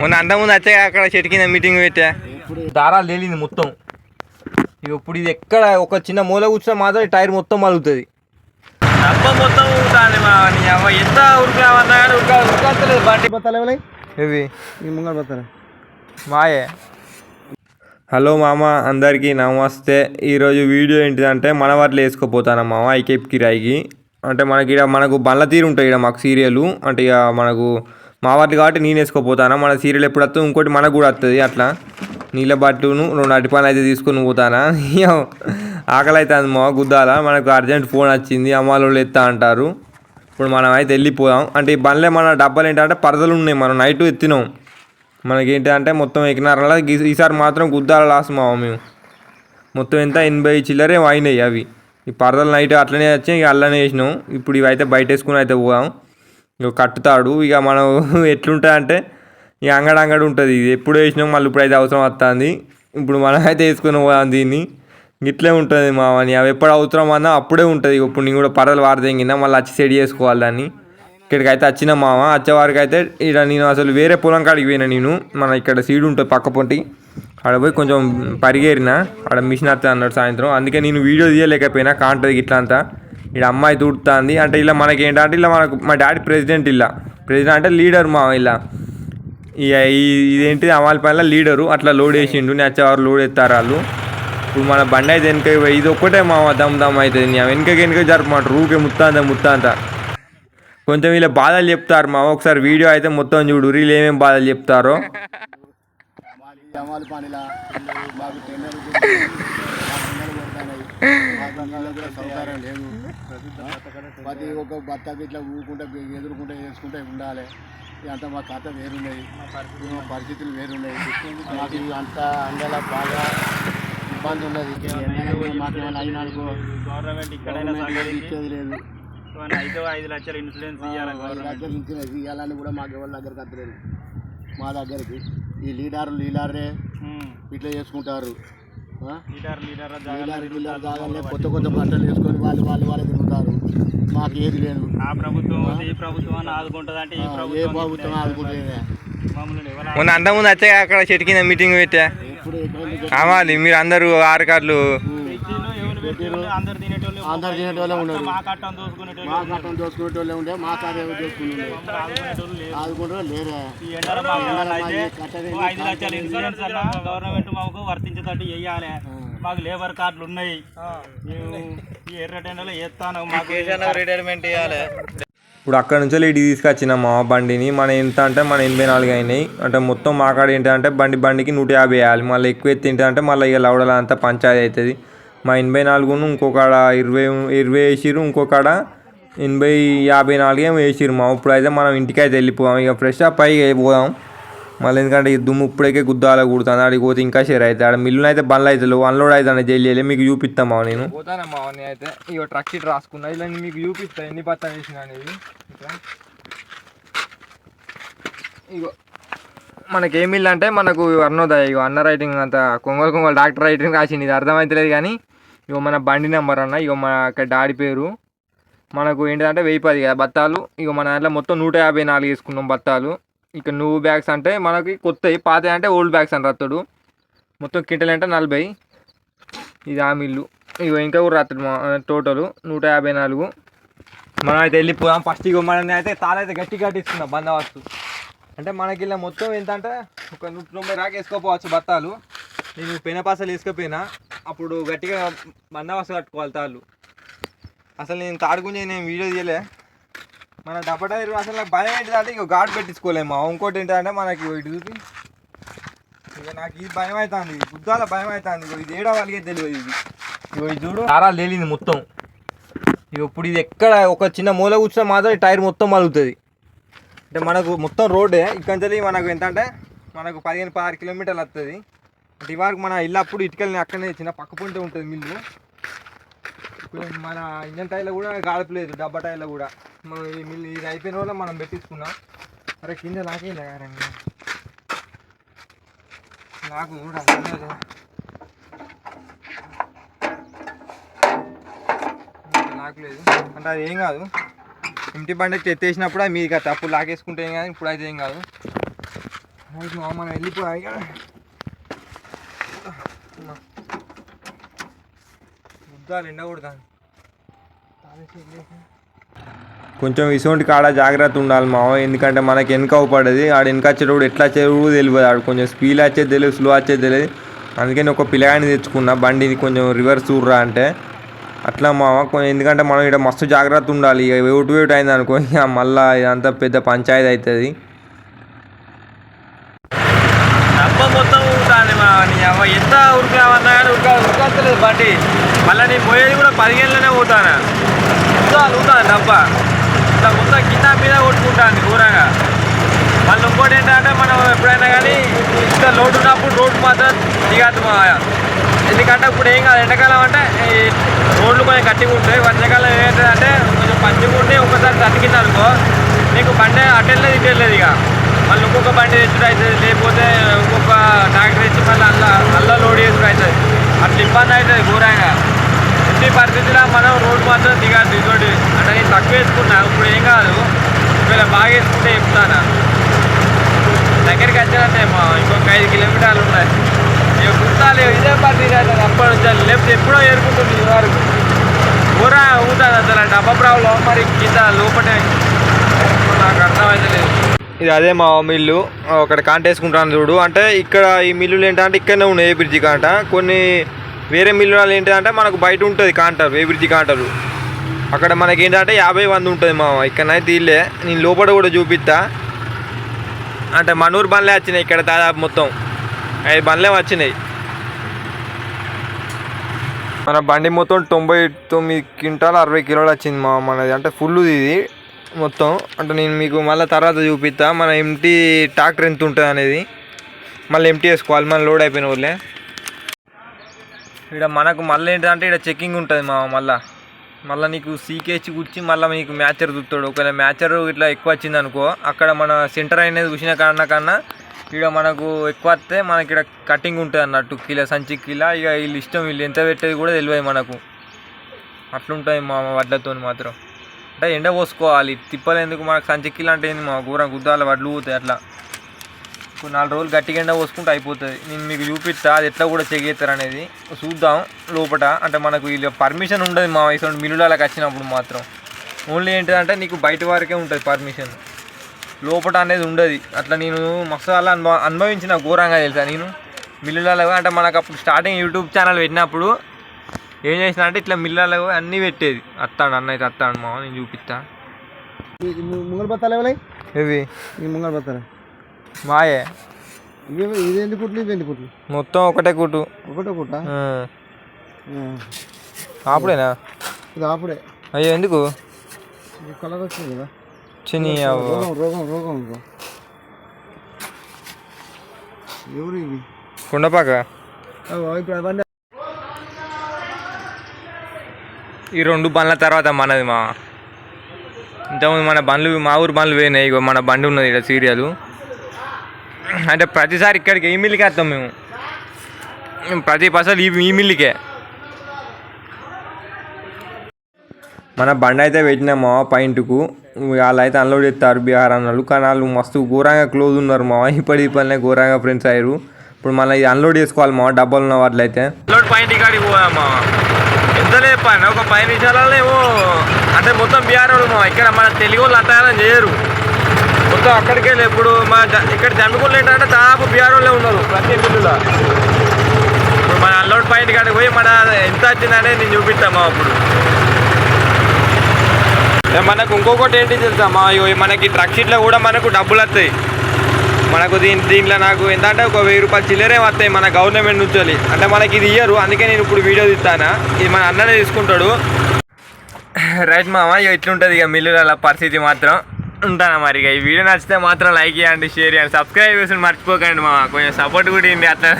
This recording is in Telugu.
మొన్న అంతకుముందు వచ్చే అక్కడ చెట్టు కింద మీటింగ్ పెట్టా. దారాలు తేలింది మొత్తం. ఇప్పుడు ఇది ఎక్కడ ఒక చిన్న మూల కూర్చున్నా మాత్రం టైర్ మొత్తం మలుగుతుంది. డబ్బా మొత్తం ఎంత కానీ ఉరక బండి బత్తాలు ఇవి ఈ ముంగడ బత్తాలు. మాయే? హలో మామ అందరికీ నమస్తే. ఈరోజు వీడియో ఏంటిదంటే మన వాటిలో వేసుకోపోతాను మామ ఐకేప్ కిరాయికి. అంటే మనకి ఇక్కడ మనకు బండ్ల తీరు ఉంటాయి ఇక్కడ మాకు సీరియల్. అంటే ఇక మనకు మా వాటి కాబట్టి నేను వేసుకోపోతాను? మన సీరియల్ ఎప్పుడు వస్తుంది ఇంకోటి మనకు కూడా వస్తుంది అట్లా. నీళ్ళ బట్టును రెండు అటిపాలు అయితే తీసుకొని పోతానా? ఆకలి అవుతుంది మా గుద్దాల? మనకు అర్జెంట్ ఫోన్ వచ్చింది అమ్మాలో ఎత్తా అంటారు. ఇప్పుడు మనం అయితే వెళ్ళిపోదాం. అంటే ఈ బండ్లే మన డబ్బాలు ఏంటంటే పరదలు ఉన్నాయి మనం నైట్ ఎత్తినాం. మనకేంటి అంటే మొత్తం ఎక్కినారలా ఈసారి మాత్రం గుద్దాల లాస్ మా మేము. మొత్తం ఎంత ఎనభై చిల్లరే అయినాయి అవి. ఈ పరదలు నైట్ అట్లనే వచ్చి ఇక అల్లనే వేసినాం ఇప్పుడు ఇవి అయితే బయట వేసుకుని అయితే పోదాం. ఇక కట్టుతాడు. ఇక మనం ఎట్లుంటాయంటే ఇక అంగడ అంగడి ఉంటుంది ఇది. ఎప్పుడు వేసినాం మళ్ళీ ఇప్పుడు అయితే అవసరం వస్తుంది. ఇప్పుడు మనం అయితే వేసుకుని పోదాం దీన్ని. ఇట్లే ఉంటుంది మామని అవి ఎప్పుడు అవసరం అన్నా అప్పుడే ఉంటుంది. ఇప్పుడు నేను కూడా పరదలు వారదెంగినా మళ్ళీ వచ్చి సెట్ చేసుకోవాలి దాన్ని. ఇక్కడికి అయితే వచ్చిన మామ వచ్చేవారికి అయితే ఇక్కడ నేను అసలు వేరే పొలం కాడికి పోయినా నేను. మన ఇక్కడ సీడ్ ఉంటుంది పక్క పొంటి. ఆడ పోయి కొంచెం పరిగేరిన ఆడ మిషన్ వస్తుంది అన్నాడు సాయంత్రం. అందుకే నేను వీడియో తీయలేకపోయినా కాంటది ఇట్లా అంతా. ఇక్కడ అమ్మాయి తుడుతుంది. అంటే ఇలా మనకి ఏంటంటే ఇలా మనకు మా డాడీ ప్రెసిడెంట్ ఇలా. ప్రెసిడెంట్ అంటే లీడర్ మా ఇలా. ఇక ఈ ఇదేంటి అమాలి పైన లీడరు. అట్లా లోడ్ వేసిండు. నచ్చేవారు లోడ్ ఎత్తారు వాళ్ళు. ఇప్పుడు మన బండి అయితే వెనక ఇది ఒక్కటే మా దమ్ దమ్ అవుతుంది. వెనక వెనక జరపమంటారు. రూకే ముత్తాంత ముత్తాంత. కొంచెం ఇలా బాధలు చెప్తారు మా ఒకసారి వీడియో అయితే మొత్తం చూడు వీళ్ళు ఏమేమి బాధలు చెప్తారో. మాది కూడా సౌకర్యం లేదు ప్రతి ఒక్క భర్తకి ఇట్లా ఊకుంటే ఎదురుకుంటే వేసుకుంటే ఉండాలి అంతా మా కథ వేరున్నాయి మా పరిస్థితులు వేరున్నాయి మాకు అంత అండలా బాగా ఇబ్బంది ఉన్నది మాకు ఏమైనా గవర్నమెంట్ ఇచ్చేది లేదు ఏమైనా ఐదు ఐదు లక్షల ఇన్సూరెన్స్ ఐదు గవర్నమెంట్ లక్షలు ఇన్సూరెన్స్ ఇవ్వాలని కూడా మాకు ఎవరి దగ్గరికి వద్దలేదు మా దగ్గరికి. ఈ లీడర్లు లీడర్లే ఉమ్. ఇట్లా చేసుకుంటారు. లీడర్ లీడర్ కొత్త కొత్త బట్టలు వేసుకొని వాళ్ళు వాళ్ళు వాళ్ళు తిరుగుతారు. మాకు ఏది లేదు. ఆ ప్రభుత్వం ఈ ప్రభుత్వం అని ఆదుకుంటుంది అంటే ఈ ఆ, ఏ ప్రభుత్వం ప్రభుత్వం ఎవరు మొన్న అంతకుముందు వచ్చే అక్కడ చెట్టు కింద మీటింగ్ పెట్టా. కావాలి మీరు అందరూ ఆరు కార్లు? అందరు తినేటోళ్ళు అందరు తినేటోళ్ళే ఉన్నారు. మా కట్టం దోసుకునేటోళ్ళు మా కట్టం దోసుకునేటోళ్ళే ఉండే మా కార్య దోసుకునే ఆదుకుంటారో లేరే. ఐదు లక్షల ఇన్సూరెన్స్ అన్న గవర్నమెంట్ మాకు వర్తించేటట్టు వేయాలి మాకు లేబర్ కార్డులు ఉన్నాయి. ఈ ఎర్ర టెండలో వేస్తాను మాకు రిటైర్మెంట్ ఇవ్వాలి ఇప్పుడు అక్కడ నుంచి ఇటు తీసుకొచ్చిన మా బండిని మన ఎంత అంటే మన ఎనభై నాలుగు అయినాయి. అంటే మొత్తం మా కాడ ఏంటంటే బండి బండికి నూట యాభై వేయాలి. మళ్ళీ ఎక్కువ ఎత్తి ఏంటంటే మళ్ళీ ఇక లవడల అంతా పంచాయతీ అవుతుంది. మా ఎనభై నాలుగును ఇంకొకడ ఇరవై ఇరవై వేసిరు ఇంకొకడ ఎనభై యాభై నాలుగు ఏమో వేసిరు మా. ఇప్పుడు అయితే మనం ఇంటికి అయితే వెళ్ళిపోదాం. ఇక ఫ్రెష్ అప్ అయ్యి పోదాం. మళ్ళీ ఎందుకంటే ఈ దుమ్ము ఇప్పుడైతే గుద్దాల కుడుతుంది ఆడికి పోతే ఇంకా షేర్ అవుతుంది ఆడ మిల్లులు అయితే బండ్లు అవుతుంది అన్లోడ్ అవుతుంది జైలు వెళ్ళి మీకు చూపిస్తాం మా నేను. పోతానమ్మా అయితే ఇక ట్రక్ ఇటు రాసుకున్నా. ఇలా మీకు చూపిస్తాను ఎన్ని పత్తాలు వేసిన అనేది. ఇగో మనకి ఏం అంటే మనకు అన్నోదయ ఇగో అన్న రైటింగ్ అంత కొంగలు కొంగలు డాక్టర్ రైటింగ్ రాసింది. ఇది అర్థమవుతలేదు కానీ ఇగో మన బండి నెంబర్ అన్న ఇగో మన డాడీ పేరు. మనకు ఏంటంటే వెయ్యి పది కదా బత్తాలు. ఇక మన దాంట్లో మొత్తం నూట యాభై నాలుగు వేసుకున్నాం బత్తాలు. ఇక నువ్వు బ్యాగ్స్ అంటే మనకి కొత్తవి పాత అంటే ఓల్డ్ బ్యాగ్స్ అని రత్తడు. మొత్తం కింటలు అంటే నలభై. ఇది ఆ మిల్లు. ఇగో ఇంకా కూడా రత్తడు టోటల్ నూట యాభై నాలుగు. మనం అయితే వెళ్ళిపోదాం. ఫస్ట్ ఇగో మన అయితే తాళైతే గట్టి కట్టిస్తున్నాం బందోబస్తు. అంటే మనకి ఇలా మొత్తం ఎంత అంటే ఒక నూట తొంభై రాక వేసుకోపోవచ్చు బత్తాలు. నేను పెనపాసలు వేసుకపోయినా. అప్పుడు గట్టిగా బందోబస్తు కట్టుకోవాలి తాళ్ళు. అసలు నేను తాడుకుని నేను వీడియో తీయలే. మన డబ్బటైరు అసలు నాకు భయం ఏంటిదంటే ఇక ఘాట్ పెట్టించుకోలేము. ఇంకోటి ఏంటంటే మనకి ఇగో ఇటు చూపి. ఇక నాకు ఇది భయం అవుతుంది బుద్ధాల భయం అవుతుంది ఇది ఏడో వాళ్ళకే తెలియదు ఇది. ఇగో ఇది చూడు. దారాలు తేలింది మొత్తం. ఇగో ఇప్పుడు ఇది ఎక్కడ ఒక చిన్న మూల కూర్చున్నా మాత్రం టైర్ మొత్తం మలుగుతుంది. అంటే మనకు మొత్తం రోడ్డే. ఇక్కడ నుంచి మనకు ఎంత అంటే మనకు పదిహేను పదహారు కిలోమీటర్లు వస్తుంది అంటే మన ఇల్లు అప్పుడు ఇటుకల్ని అక్కడనే చిన్న పక్క పొంటే ఉంటుంది మిల్లు. ఇప్పుడు మన ఇంజన్ టైర్లో కూడా గాడపలేదు డబ్బా టైర్లో కూడా. మనం ఈ మిల్లు ఇది అయిపోయిన వల్ల మనం పెట్టించుకున్నాం. అరే కింద నాకే లేరండి నాకు కూడా నాకు లేదు. అంటే అది ఏం కాదు. ఇంటి బండి ఎత్తేసినప్పుడు అది మీది కదా. అప్పుడు లాగేసుకుంటే ఏం కాదు. ఇప్పుడు అయితే ఏం కాదు. మా మనం వెళ్ళిపోయి ముద్దాలు ఎండ కొడతాను కొంచెం ఇటువంటి కాడ జాగ్రత్త ఉండాలి మావ ఎందుకంటే మనకి వెనక అవుపడది ఆడ వెనక వచ్చేటప్పుడు ఎట్లా వచ్చేది కూడా తెలియదు. ఆడు కొంచెం స్పీడ్ వచ్చేది తెలియదు స్లో వచ్చేది తెలియదు. అందుకని ఒక పిల్లగాని తెచ్చుకున్నా బండిని కొంచెం రివర్స్ చూడరా అంటే. అట్లా మావ ఎందుకంటే మనం ఇక్కడ మస్తు జాగ్రత్త ఉండాలి. ఇక వేటు వేటు అయింది అనుకో మళ్ళీ ఇదంతా పెద్ద పంచాయతీ అవుతుంది. మొత్తం ఎంత ఉరికామన్నా కానీ ఉరక ఉరకలేదు బండి. మళ్ళీ నేను పోయేది కూడా పదిహేనులోనే పోతాను? మొత్తం అలుగుతాను డబ్బ. ఇట్లా మొత్తం కింద మీద కొట్టుకుంటాను ఘోరంగా. మళ్ళీ ఇంకోటి ఏంటంటే మనం ఎప్పుడైనా కానీ ఇంత లోటు ఉన్నప్పుడు రోడ్డు మాత్రం దిగద్దు మా ఎందుకంటే ఇప్పుడు ఏం కాదు ఎండాకాలం అంటే రోడ్లు కొంచెం గట్టిగా ఉంటాయి. వర్షాకాలం ఏంటంటే కొంచెం పచ్చిగా ఉండి ఒకసారి తట్టుకింది అనుకో నీకు బండి అటెళ్ళలేదు ఇటెళ్ళలేదు ఇక. మళ్ళీ ఇంకొక బండి తెచ్చుడు అవుతుంది లేకపోతే ఇంకొక ట్రాక్టర్ తెచ్చి మళ్ళీ అల్ల అల్ల లోడ్ చేసుడు అవుతుంది అట్లా ఇబ్బంది అవుతుంది ఘోరంగా. ఎట్టి పరిస్థితిలో మనం రోడ్డు మాత్రం దిగాలి దిగోడి అంటే నేను తక్కువ వేసుకున్నా ఇప్పుడు ఏం కాదు. ఒకవేళ బాగా వేసుకుంటే చెప్తానా? దగ్గరికి వచ్చినట్టే మా ఇంకొక ఐదు కిలోమీటర్లు ఉన్నాయి. ఇక గుర్తాలు ఇదే పరిస్థితి అవుతుంది అప్పటి నుంచి లేకపోతే ఎప్పుడో ఏరుకుంటుంది ఈ వరకు. ఊరా ఊగుతుంది అసలు. డబ్బా ప్రాబ్లం మరి కింద లోపటే. నాకు అర్థమైతలేదు ఇది అదే మా మిల్లు. ఒకటి కాంటేసుకుంటాను చూడు. అంటే ఇక్కడ ఈ మిల్లులు ఏంటంటే ఇక్కడనే ఉన్నాయి ఏ బ్రిడ్జి కాంట. కొన్ని వేరే మిల్లులు ఏంటంటే మనకు బయట ఉంటుంది కాంటారు ఏ కాంటారు అక్కడ మనకి ఏంటంటే యాభై వంద ఉంటుంది మా ఇక్కడనైతే ఇల్లే. నేను లోపల కూడా చూపిస్తా. అంటే మనూరు బండ్లే వచ్చినాయి ఇక్కడ దాదాపు మొత్తం. ఐదు బండ్లే వచ్చినాయి. మన బండి మొత్తం తొంభై తొమ్మిది క్వింటాలు అరవై కిలోలు వచ్చింది మా మనది అంటే ఫుల్ ఇది మొత్తం. అంటే నేను మీకు మళ్ళీ తర్వాత చూపిస్తా. మన ఎంటీ ట్రాక్టర్ ఎంత ఉంటుంది అనేది మళ్ళీ ఎంటీ వేసుకోవాలి. మన లోడ్ అయిపోయిన వాళ్ళే ఇక్కడ మనకు మళ్ళీ ఏంటంటే ఇక్కడ చెక్కింగ్ ఉంటుంది మా మళ్ళీ. మళ్ళీ నీకు సీకేసి కూర్చి మళ్ళీ నీకు మ్యాచర్ చూస్తాడు ఒకవేళ మ్యాచర్ ఇట్లా ఎక్కువ వచ్చింది అనుకో అక్కడ మన సెంటర్ అనేది చూసిన కన్నా కన్నా ఇక్కడ మనకు ఎక్కువ వస్తే మనకి ఇక్కడ కటింగ్ ఉంటుంది అన్నట్టు. కిలో సంచి కిలో ఇక వీళ్ళు ఇష్టం వీళ్ళు ఎంత పెట్టేది కూడా తెలియదు మనకు. అట్లుంటాయి మా వడ్లతో మాత్రం. అంటే ఎండ పోసుకోవాలి. తిప్పలేందుకు మనకు సంచి కిలో అంటే ఏంది మా కూర గుద్దాల వడ్లు పోతాయి అట్లా. ఇప్పుడు నాలుగు రోజులు గట్టిగా ఎండ పోసుకుంటే అయిపోతుంది. నేను మీకు చూపిస్తా అది ఎట్లా కూడా చెక్ చేస్తారు అనేది చూద్దాం లోపట. అంటే మనకు వీళ్ళ పర్మిషన్ ఉండదు మా ఇటువంటి మిల్లులకు వచ్చినప్పుడు మాత్రం. ఓన్లీ ఏంటిదంటే నీకు బయట వరకే ఉంటుంది పర్మిషన్. లోపట అనేది ఉండదు. అట్లా నేను మస్తు అలా అనుభవ అనుభవించిన ఘోరంగా తెలుసా నేను. మిల్లులలో అంటే మనకు అప్పుడు స్టార్టింగ్ యూట్యూబ్ ఛానల్ పెట్టినప్పుడు ఏం చేసిన అంటే ఇట్లా మిల్లులలో అన్నీ పెట్టేది. అత్తాడు అన్న అయితే అత్తాడు మా నేను చూపిస్తా. ముంగల్ బత్తాలు ఇవి ఈ ముంగల్ బత్తాలు. మాయే. ఇవి ఇది ఎన్ని కుట్లు ఇవి ఎన్ని కుట్లు? మొత్తం ఒకటే కుట్టు. ఒకటే కుట్ట? ఆ. అప్పుడేనా ఇది ఆపుడే. అయ్యో ఎందుకు? కలర్ వచ్చింది కదా. అవ్వ. రోగం రోగం రోగం. ఎవరు ఇవి? కుండపాక? అగో, ఇప్పుడు అవన్నీ ఈ రెండు బండ్ల తర్వాత మనది మా. ఇంతకుముందు మన బండ్లు మా ఊరు బండ్లు పోయినాయి మన బండి ఉన్నది ఇక్కడ సీరియల్. అంటే ప్రతిసారి ఇక్కడికి ఈ మిల్లుకే వస్తాం మేము. ప్రతి పసలు ఈ ఈ మిల్లుకే. మన బండి అయితే పెట్టినాం మా పాయింట్కు. వాళ్ళు అయితే అన్లోడ్ చేస్తారు బీహార్ అన్నోళ్ళు. కానీ వాళ్ళు మస్తు ఘోరంగా క్లోజ్ ఉన్నారు మా ఇప్పటి పనిలో ఘోరంగా ఫ్రెండ్స్ అయ్యారు. ఇప్పుడు మళ్ళీ ఇది అన్లోడ్ చేసుకోవాలి మా డబ్బాలు ఉన్న వాటిలైతే లోడ్ పాయింట్ కాడికి పోదామా ఎంత లేదు పైన ఒక పది నిమిషాలలో ఏమో అంటే మొత్తం బీఆర్ వాళ్ళు మా ఇక్కడ మన తెలుగు వాళ్ళు అంతగానం చేయరు. మొత్తం అక్కడికే ఇప్పుడు మా జ- ఇక్కడ జమ్మిగుళ్ళు ఏంటంటే దాదాపు బీఆర్ఓలే ఉన్నారు ప్రతి మిల్లులో ఇప్పుడు మన అన్లోడ్ పాయింట్ కాడికి పోయి మన ఎంత వచ్చిందనే నేను చూపిస్తామా అప్పుడు. మనకు ఇంకొకటి ఏంటి తెలుసామా మనకి ట్రక్ షీట్లో కూడా మనకు డబ్బులు వస్తాయి. మనకు దీని దీంట్లో నాకు ఎంత అంటే ఒక వెయ్యి రూపాయలు చిల్లరే వస్తాయి మన గవర్నమెంట్ నుంచి అంటే మనకి ఇది ఇయ్యరు అందుకే నేను ఇప్పుడు వీడియో తీస్తానా. ఇది మన అన్ననే తీసుకుంటాడు. రైట్ మామ ఇక ఇట్లుంటుంది ఇక మిల్లుల పరిస్థితి మాత్రం. ఉంటాను మరి ఇక ఈ వీడియో నచ్చితే మాత్రం లైక్ చేయండి షేర్ చేయండి సబ్స్క్రైబ్ చేసి మర్చిపోకండి మా కొంచెం సపోర్ట్ కూడా ఇండి అట్లా.